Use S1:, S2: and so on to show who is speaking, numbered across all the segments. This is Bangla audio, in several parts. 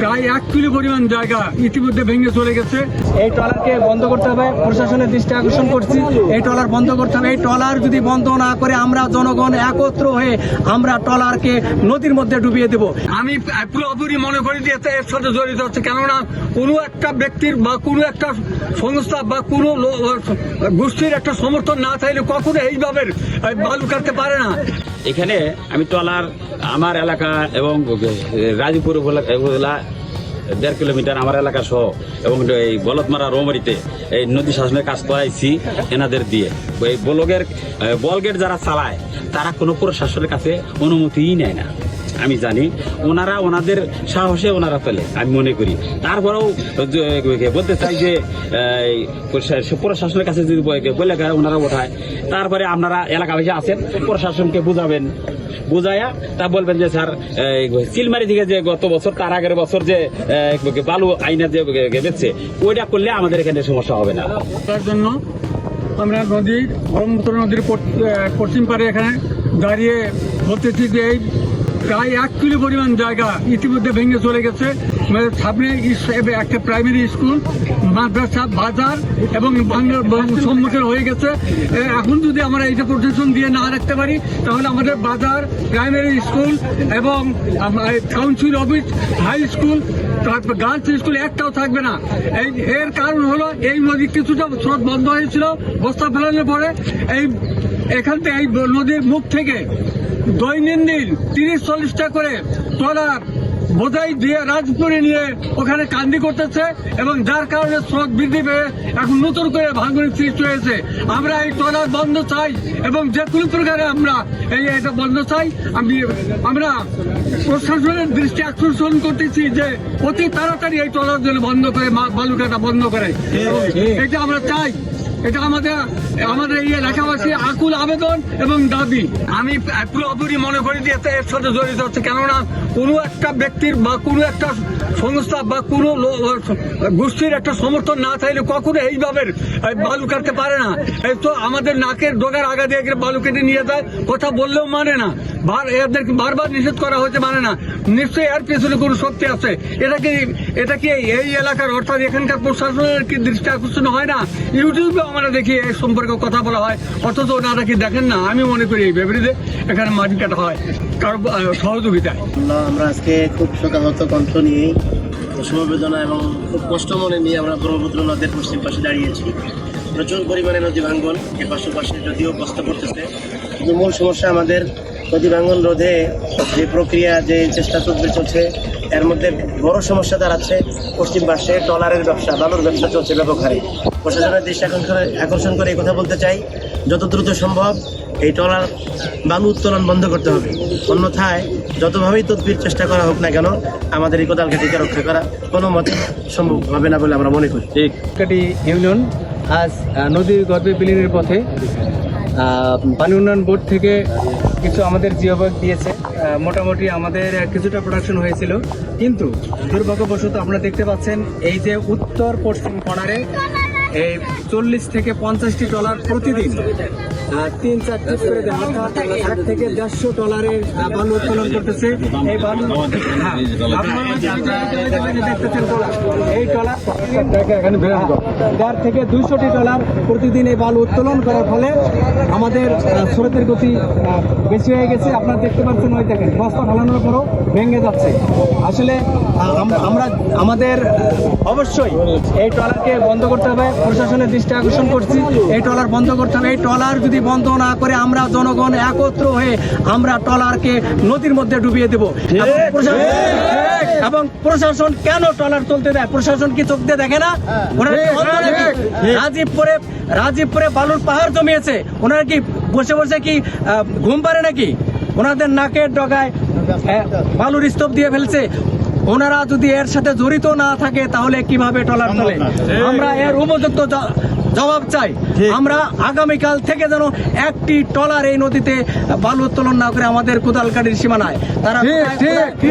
S1: প্রায় এক কিলো পরিমাণ জায়গা ইতিমধ্যে ভেঙে চলে গেছে।
S2: এই ট্রলারকে বন্ধ করতে হবে। প্রশাসনের দৃষ্টি আকর্ষণ করছি। এই ট্রলার বন্ধ করতে হবে। এই ট্রলার যদি বন্ধ না করে আমরা জনগণ একত্র হয়ে আমরা ট্রলারকে নদীর মধ্যে ডুবিয়ে দেব।
S1: আমি পুরোপুরি মনে করি যে এর সাথে জড়িত হচ্ছে কেননা কোনো একটা ব্যক্তির বা কোনো একটা সংস্থা বা কোনো গোষ্ঠীর একটা সমর্থন না থাকলে কখনো এইভাবে বালু কাটতে পারে না।
S3: এখানে আমি ট্রলার আমার এলাকা এবং রাজীপুর উপজেলা দেড় কিলোমিটার আমার এলাকা সহ, এবং এই বলতমারা রোমারিতে এই নদী শাসনের কাজ করাইছি এনাদের দিয়ে। এই বলগের বলগেট যারা চালায়, তারা কোনো প্রশাসনের কাছে অনুমতিই নেয় না। আমি জানি, ওনারা ওনাদের সাহসে ওনারা ফেলে, আমি মনে করি। তারপরেও বলতে চাই যে প্রশাসনের কাছে যদি বলে- ওনারা ওঠায়। তারপরে আপনারা এলাকাবাসী আছেন, প্রশাসনকে বুঝাবেন। বুঝায়া তা বলবেন যে, স্যার চিলমারি থেকে যে গত বছর, তার আগের বছর যে বালু আইনা যে বেচছে, ওইটা করলে আমাদের এখানে সমস্যা হবে না।
S1: তার জন্য আমরা নদীর ব্রহ্মপুত্র নদীর পশ্চিম পারে এখানে দাঁড়িয়ে বলতেছি যে, এই প্রায় এক কিলো পরিমাণ জায়গা ইতিমধ্যে ভেঙে চলে গেছে। মানে সামনে একটা প্রাইমারি স্কুল, মাদ্রাসা, বাজার এবং সম্মুখীন হয়ে গেছে। এখন যদি আমরা এইটা প্রোটেকশন দিয়ে না রাখতে পারি, তাহলে আমাদের বাজার প্রাইমারি স্কুল এবং কাউন্সিল অফিস হাই স্কুল তারপর গার্লস স্কুল একটাও থাকবে না। এই, এর কারণ হলো এই নদী কিছুটা স্রোত বন্ধ হয়েছিল, বস্তা ফেলানোর পরে এই, এখান থেকে এই নদীর মুখ থেকে দৈনন্দিন তিরিশ চল্লিশটা করে ট্রলার বোঝাই দিয়ে রাজপুরে নিয়ে ওখানে কান্দি করতেছে এবং যার কারণে স্রোত বৃদ্ধি পেয়ে এখন নতুন করে ভাঙনের সৃষ্টি হয়েছে। আমরা এই ট্রলার বন্ধ চাই এবং যে কোনো প্রকারে আমরা এই এটা বন্ধ চাই। আমি আমরা প্রশাসনের দৃষ্টি আকর্ষণ করতেছি যে অতি তাড়াতাড়ি এই ট্রলার যেন বন্ধ করে মা- বালুকাটা বন্ধ করে। এটা আমরা চাই। এটা আমাদের আমাদের এই এলাকাবাসী আকুল আবেদন এবং দাবি। আমি পুরোপুরি মনে করি যে এতে এর সাথে জড়িত হচ্ছে কেননা কোনো একটা ব্যক্তির বা কোনো একটা সংস্থা বা কোনো গোষ্ঠীর একটা সমর্থন না থাকলে কখনো এইভাবে বালু কাটতে পারে না। এই তো আমাদের নাকের ডোগার আগা দিয়ে বালু কেটে নিয়ে যায়, কথা বললেও মানে না। এদেরকে বারবার নিষেধ করা হয়েছে মানে না। নিশ্চয়ই এর পেছনে কোনো সত্যি আছে। এটা কি এটা কি এই এলাকার অর্থাৎ এখানকার প্রশাসনের কি দৃষ্টি আকর্ষণ হয় না? ইউটিউবে আমরা দেখি এই সম্পর্কে কথা বলা হয়। অথচ ওনারা কি দেখেন না? আমি মনে করি এই বিপরীতে এখানে মাটি কাটা হয়। কারও সহযোগিতায়।
S4: আমরা আজকে খুব শোকাহত কণ্ঠ নিয়েই। সমবেদনা এবং খুব কষ্ট মনে নিয়ে আমরা ব্রহ্মপুত্র নদের পশ্চিম পাশে দাঁড়িয়েছি। প্রচুর পরিমাণে নদী ভাঙ্গন এ পাশে পাশে যদিও কষ্ট করতেছে কিন্তু মূল সমস্যা আমাদের নদী ভাঙ্গন রোধে যে প্রক্রিয়া যে চেষ্টা চলতে চলছে এর মধ্যে বড় সমস্যা দাঁড়াচ্ছে পশ্চিম পাশে ট্রলারের ব্যবসা বালুর ব্যবসা চলছে ব্যাপক হারে প্রশাসনের দৃষ্টি আকর্ষণ আকর্ষণ করে এই কথা বলতে চাই যত দ্রুত সম্ভব এই ট্রলার বালু উত্তোলন বন্ধ করতে হবে। অন্যথায় যতভাবেই তদবির চেষ্টা করা হোক না কেন আমাদের এই কোদাল ঘাটিকে রক্ষা করা কোনো মতে সম্ভব হবে না বলে আমরা মনে করি।
S3: ঠিক।
S2: ইউনিয়ন আজ নদীর গর্ভে বিলীনের পথে পানি উন্নয়ন বোর্ড থেকে কিছু আমাদের জিওবাগ দিয়েছে। মোটামুটি আমাদের কিছুটা প্রোডাকশন হয়েছিল। কিন্তু দুর্ভাগ্যবশত আপনারা দেখতে পাচ্ছেন, এই যে উত্তর পশ্চিম কর্নারে এই চল্লিশ থেকে পঞ্চাশটি ডলার প্রতিদিন তিন চার ট্রিপ করে ষাট থেকে দেড়শো ডলারের বালু উত্তোলন করতেছে। এই বালু হ্যাঁ, দেখতেছেন এই ডলার দেড় থেকে দুইশোটি ডলার প্রতিদিন এই বালু উত্তোলন করার ফলে আমাদের স্রোতের গতি বেশি হয়ে গেছে। আপনারা দেখতে পাচ্ছেন ওই দেখেন বস্তা ফেলানোর পরও ভেঙে যাচ্ছে। আসলে আমরা আমাদের অবশ্যই এই ট্রলারকে বন্ধ করতে হবে। প্রশাসনের দৃষ্টি আকর্ষণ করছি। এই ট্রলার বন্ধ করতে হবে। এই ট্রলার যদি বন্ধ না করে আমরা জনগণ একত্র হয়ে আমরা ট্রলারকে নদীর মধ্যে ডুবিয়ে দেব। এবং প্রশাসন- কেন ট্রলার চলতে দেয়? প্রশাসন কি চোখ দিয়ে দেখে না? ওনারা নাকি? রাজীবপুরে রাজীবপুরে বালুর পাহাড় জমিয়েছে। ওনারা কি বসে বসে কি ঘুম পারে নাকি? ওনাদের নাকের ডগায় বালুর স্তূপ দিয়ে ফেলছে। ওনারা যদি এর সাথে জড়িত না থাকে তাহলে কীভাবে টলার চলে আমরা এর উপযুক্ত জবাব চাই। আমরা আগামীকাল থেকে যেন একটি টলার এই নদীতে বালু উত্তোলন না করে আমাদের কোদালকাটির সীমানায়। তারা কোথায়-
S1: ঠিক, ঠিক,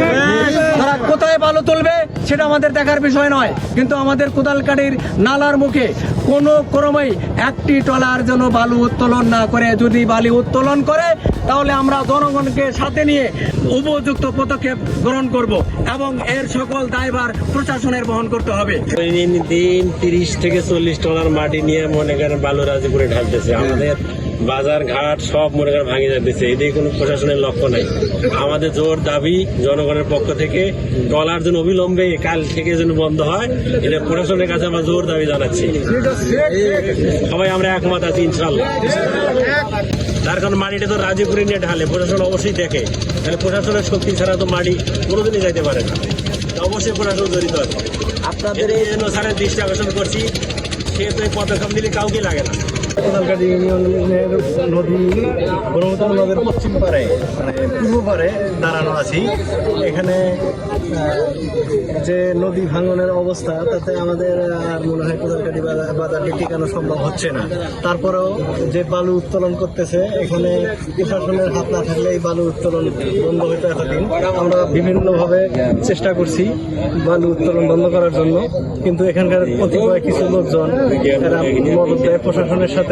S2: তারা কোথায় বালু তুলবে সেটা আমাদের দেখার বিষয় নয়। কিন্তু আমাদের কোদালকাটির নালার মুখে কোনো ক্রমেই একটি টলার যেন বালু উত্তোলন না করে, যদি বালি উত্তোলন করে, তাহলে আমরা জনগণকে সাথে নিয়ে উপযুক্ত পদক্ষেপ গ্রহণ করব এবং এর সকল দায়ভার প্রশাসনের বহন করতে হবে।
S5: দিন তিরিশ থেকে চল্লিশ টলার মাটি নিয়ে মনে করেন বালু রাজিপুরে ঢালতেছে। আমাদের বাজার ঘাট সব মনে করেন ভাঙে যাচ্ছে এদিকে কোনো প্রশাসনের লক্ষ্য নাই। আমাদের জোর দাবি জনগণের পক্ষ থেকে টলার যেন অবিলম্বে কাল থেকে যেন বন্ধ হয় এটা প্রশাসনের কাছে আমরা জোর দাবি জানাচ্ছি। সবাই আমরা একমত আছি ইনশাল্লাহ তার কারণ মাটিটা তো রাজীপুরে নিয়ে ঢালে প্রশাসন অবশ্যই দেখে। তাহলে প্রশাসনের শক্তি ছাড়া তো মাটি কোনোদিনই যাইতে পারে না। অবশ্যই প্রশাসন জড়িত আছে। আপনাদের এই জন্য স্যারের দৃষ্টি আকর্ষণ করছি সে তো এই পদক্ষেপ দিলে কাউকে লাগে না।
S6: কোদালকাটি ইউনিয়নের নদী ব্রহ্মপুত্র নদের পশ্চিম পারে মানে পূর্ব পারে দাঁড়ানো আছি। এখানে যে নদী ভাঙনের অবস্থা, তাতে আমাদের আর মনে হয় কোদালকাটি বাজার বাজারকে টিকানো সম্ভব হচ্ছে না। তারপরেও যে বালু উত্তোলন করতেছে, এখানে প্রশাসনের হাত না থাকলে এই বালু উত্তোলন বন্ধ হইতে এতদিন। আমরা বিভিন্নভাবে চেষ্টা করছি বালু উত্তোলন বন্ধ করার জন্য, কিন্তু এখানকার কতিপয় কিছু লোকজন মদত দেয় প্রশাসনের সাথে।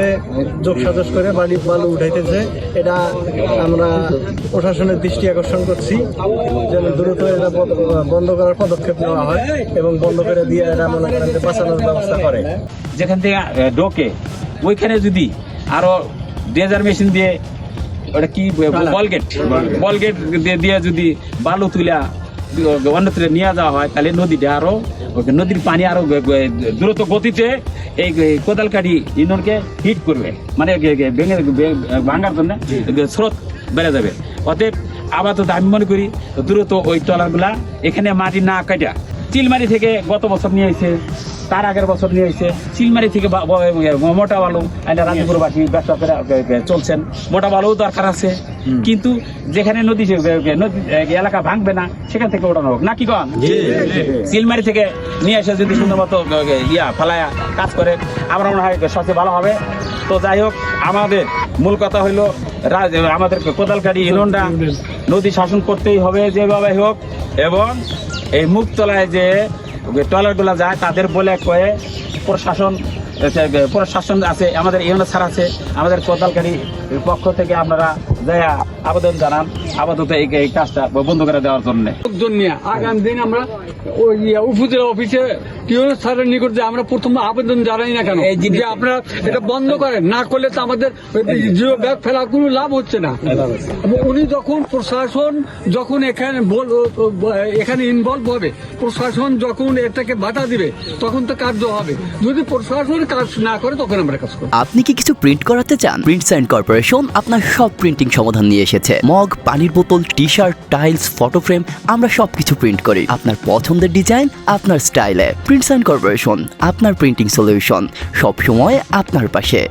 S6: যোগ সাজস করে বাড়ি বালু উঠাইতেছে। এটা আমরা প্রশাসনের দৃষ্টি আকর্ষণ করছি যেন দ্রুত এটা বন্ধ- করার পদক্ষেপ নেওয়া হয় এবং বন্ধ করে দিয়ে এরা মনে করেন যে বাঁচানোর ব্যবস্থা করে।
S3: যেখান থেকে ডোকে ওইখানে যদি আরও ডেজার মেশিন দিয়ে ওটা কি বলগেট? বলগেট দিয়ে দিয়ে যদি বালু তুলা অন্যত্র নিয়ে যাওয়া হয় তাহলে নদীটা আরও নদীর পানি আরও দ্রুত গতিতে এই কোদালকাঠি ইন্ধনকে হিট করবে। মানে ভেঙে ভাঙার জন্য স্রোত বেড়ে যাবে। অতএব আপাতত আমি মনে করি দ্রুত ওই ট্রলারগুলা এখানে মাটি না কাটা। চিলমারি থেকে গত বছর নিয়ে এসে তার আগের বছর নিয়ে এসে চিলমারি থেকে ব- মোটা বালু এটা রাজপুরবাসী ব্যবসা করে চলছেন। মোটা বালু দরকার আছে। কিন্তু যেখানে নদী নদী এলাকা ভাঙবে না সেখান থেকে ওঠানো হোক। না কি কন চিলমারি থেকে নিয়ে এসে যদি সুন্দর মতো ইয়া ফালায়া কাজ করে আমার মনে হয় সবচেয়ে ভালো হবে। তো যাই হোক আমাদের মূল কথা হইল আমাদের কোদালকারী ইউনিয়নটা নদী শাসন করতেই হবে যেভাবে হোক এবং এই মুখতলায় যে টয়লেটগুলো যায়, তাদের বলে কয়ে প্রশাসন প্রশাসন আছে, আমাদের স্যার আছে, আমাদের কোদালকারী পক্ষ থেকে আপনারা আবেদন জানান আপাতত এই কাজটা বন্ধ করে দেওয়ার জন্য।
S1: লোকজন নিয়ে আগামী দিন আমরা ওই উপজেলা অফিসে টিউন স্যারের নিকট যে আমরা প্রথম আবেদন জানাই না কেন? যে আপনারা এটা বন্ধ করেন না করলে তো আমাদের জিও ব্যাগ ফেলা কোনো লাভ হচ্ছে না। উনি যখন প্রশাসন যখন এখানে বল- এখানে ইনভলভ হবে প্রশাসন যখন এটাকে বাধা দিবে তখন তো কার্য হবে। যদি প্রশাসন কাজ না করে তখন আমরা কাজ করব।
S7: আপনি কি কিছু প্রিন্ট করাতে চান? প্রিন্ট সাইন কর্পোরেশন আপনার সব প্রিন্টিং সমাধান নিয়ে এসেছে। মগ, পানির বোতল T shirt tiles, photo frame, আমরা সবকিছু প্রিন্ট করি। আপনার পছন্দের ডিজাইন, আপনার স্টাইলে। প্রিন্টস অ্যান্ড কর্পোরেশন, আপনার প্রিন্টিং সলিউশন, সবসময় আপনার পাশে।